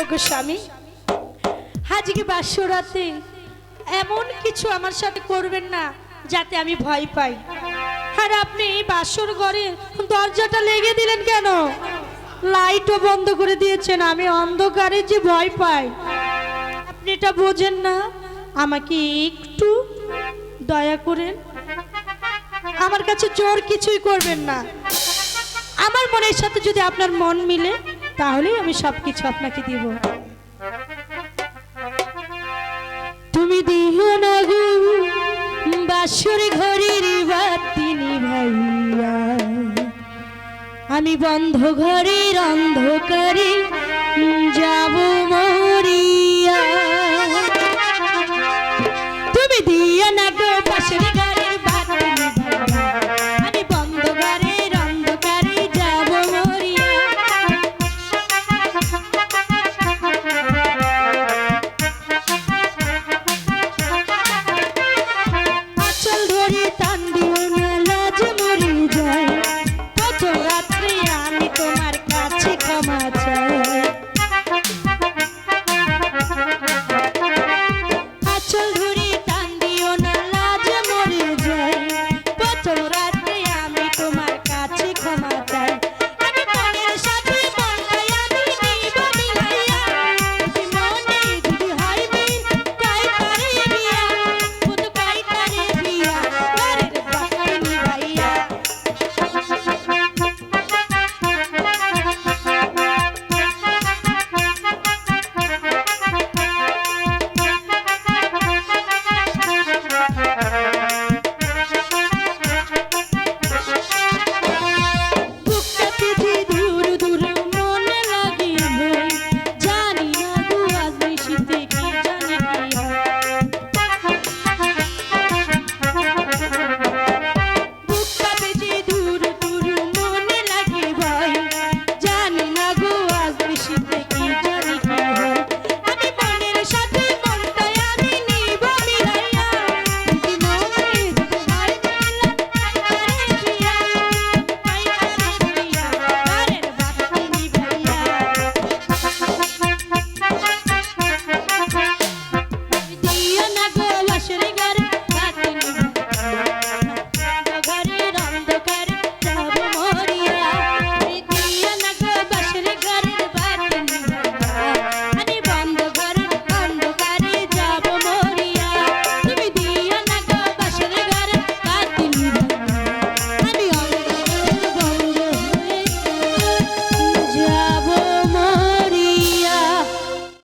ওগো স্বামী আজকে বাসরাতে এমন কিছু আমার সাথে করবেন না, যাতে আমি ভয় পাই। আর আপনি বাসর ঘরে দরজাটা লেগে দিলেন কেন? লাইটও বন্ধ করে দিয়েছেন, আমি অন্ধকারে যে ভয় পাই। আপনি এটা বোঝেন না? আমাকে একটু দয়া করেন। আমার কাছে জোর কিছুই করবেন না। আমার মনের সাথে যদি আপনার মন মিলে তাহলেই আমি সবকিছু আপনাকে দিব। তুমি আমি বন্ধ ঘরের অন্ধকারে যাব